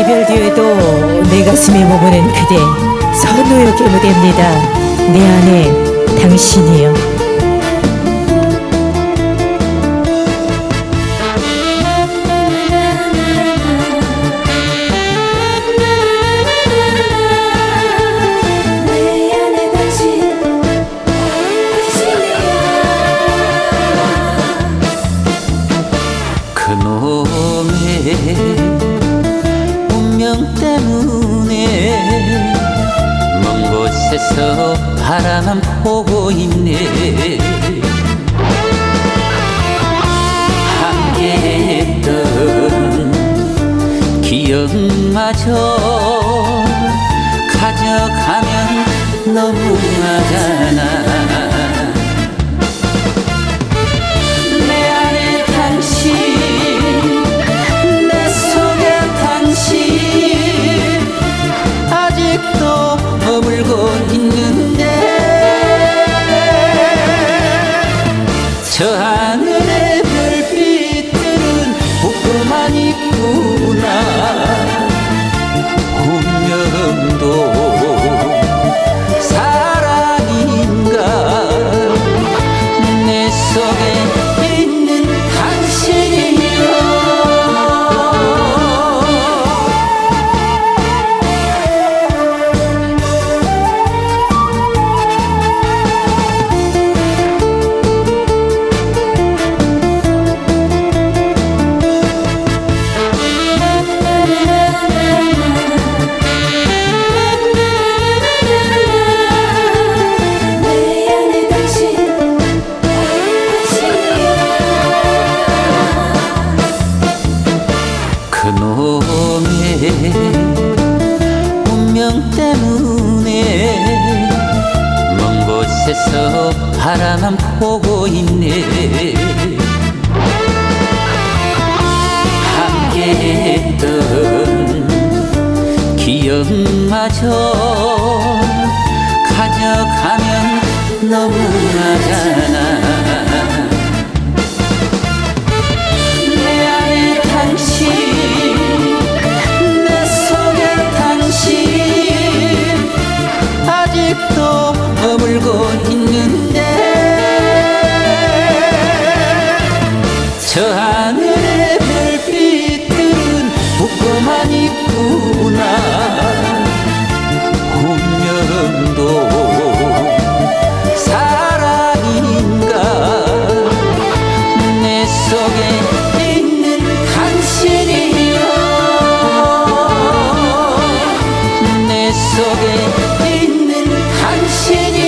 이별 뒤에도 내 가슴에 머무는 그대 선우의 무대입니다. 내 안에 당신이요. 운명 때문에 먼 곳에서 바라만 보고 있네. 함께했던 기억마저 가져가면 너무하잖아 저하 그놈의 운명 때문에 먼 곳에서 바라만 보고 있네. 함께했던 기억마저 가져가면 너무하잖아 있는 당신이